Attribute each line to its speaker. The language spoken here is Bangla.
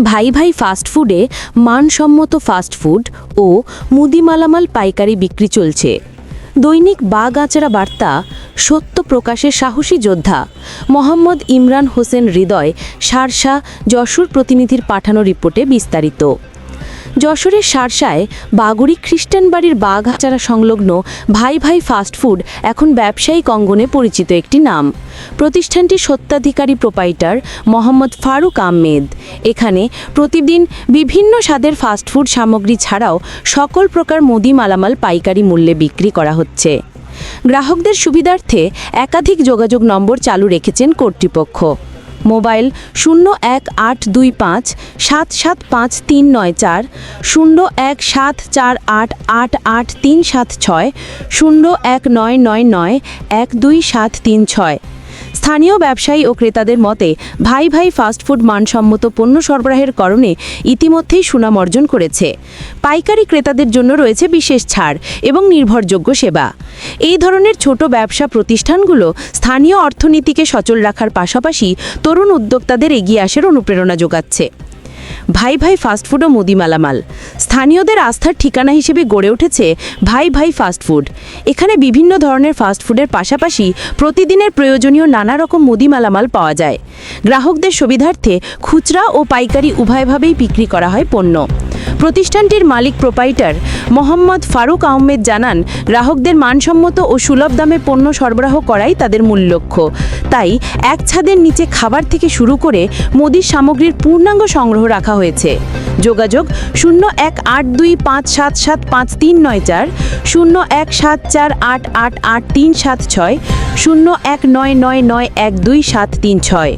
Speaker 1: ভাই ভাই ফাস্টফুডে মানসম্মত ফাস্টফুড ও মুদি মালামাল পাইকারি বিক্রি চলছে। দৈনিক বাগাচড়া বার্তা, সত্য প্রকাশে সাহসী যোদ্ধা, মোহাম্মদ ইমরান হোসেন হৃদয়, সারসা যশোর প্রতিনিধির পাঠানো রিপোর্টে বিস্তারিত। যশোরের সারসায় বাগুড়ি খ্রিস্টান বাড়ির বাঘাচারা সংলগ্ন ভাই ভাই ফাস্টফুড এখন ব্যবসায়িক অঙ্গনে পরিচিত একটি নাম। প্রতিষ্ঠানটির সত্ত্বাধিকারী প্রোপাইটার মোহাম্মদ ফারুক আহমেদ। এখানে প্রতিদিন বিভিন্ন স্বাদের ফাস্টফুড সামগ্রী ছাড়াও সকল প্রকার মুদি মালামাল পাইকারি মূল্যে বিক্রি করা হচ্ছে। গ্রাহকদের সুবিধার্থে একাধিক যোগাযোগ নম্বর চালু রেখেছেন কর্তৃপক্ষ। মোবাইল শূন্য এক আট দুই পাঁচ সাত সাত পাঁচ তিন নয় চার, শূন্য এক সাত চার আট আট আট তিন সাত ছয়, শূন্য এক নয় নয় নয় এক দুই সাত তিন ছয়। স্থানীয় ব্যবসায়ী ও ক্রেতাদের মতে, ভাই ভাই ফাস্টফুড মানসম্মত পণ্য সরবরাহের কারণে ইতিমধ্যেই সুনাম অর্জন করেছে। পাইকারি ক্রেতাদের জন্য রয়েছে বিশেষ ছাড় এবং নির্ভরযোগ্য সেবা। এই ধরনের ছোট ব্যবসা প্রতিষ্ঠানগুলো স্থানীয় অর্থনীতিকে সচল রাখার পাশাপাশি তরুণ উদ্যোক্তাদের এগিয়ে আসার অনুপ্রেরণা যোগাচ্ছে। ভাই ভাই ফাস্টফুড ও মুদি মালামাল স্থানীয়দের আস্থার ঠিকানা হিসেবে গড়ে উঠেছে ভাই ভাই ফাস্টফুড এখানে বিভিন্ন ধরনের ফাস্টফুডের পাশাপাশি প্রতিদিনের প্রয়োজনীয় নানা রকম মুদি মালামাল পাওয়া যায়। গ্রাহকদের সুবিধার্থে খুচরা ও পাইকারি উভয়ভাবেই বিক্রি করা হয় পণ্য। প্রতিষ্ঠানটির মালিক প্রোপাইটার মোহাম্মদ ফারুক আহমেদ জানান, গ্রাহকদের মানসম্মত ও সুলভ দামে পণ্য সরবরাহ করাই তাদের মূল লক্ষ্য। তাই, এক ছাদের নিচে খাবার থেকে শুরু করে মোদির সামগ্রীর পূর্ণাঙ্গ সংগ্রহ রাখা হয়েছে। যোগাযোগ শূন্য এক আট দুই পাঁচ সাত সাত পাঁচ তিন নয় চার শূন্য এক সাত চার আট আট আট তিন সাত ছয় শূন্য এক নয় নয় নয় এক দুই সাত তিন ছয়